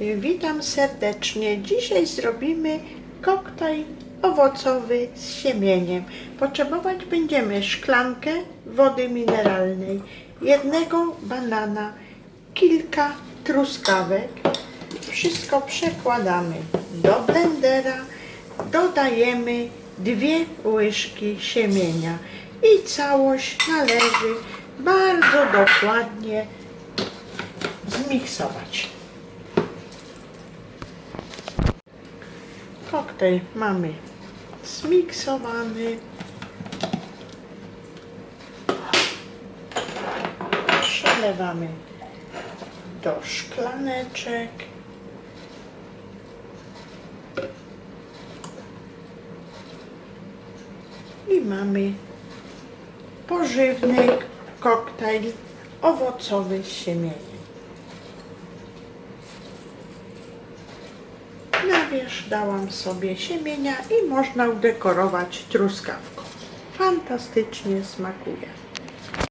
Y, Witam serdecznie. Dzisiaj zrobimy koktajl owocowy z siemieniem. Potrzebować będziemy szklankę wody mineralnej, jednego banana, kilka truskawek. Wszystko przekładamy do blendera. Dodajemy dwie łyżki siemienia i całość należy bardzo dokładnie zmiksować. Koktajl mamy zmiksowany. Przelewamy do szklaneczek. I mamy pożywny koktajl owocowy z wierzch dałam sobie siemienia i można udekorować truskawką. Fantastycznie smakuje.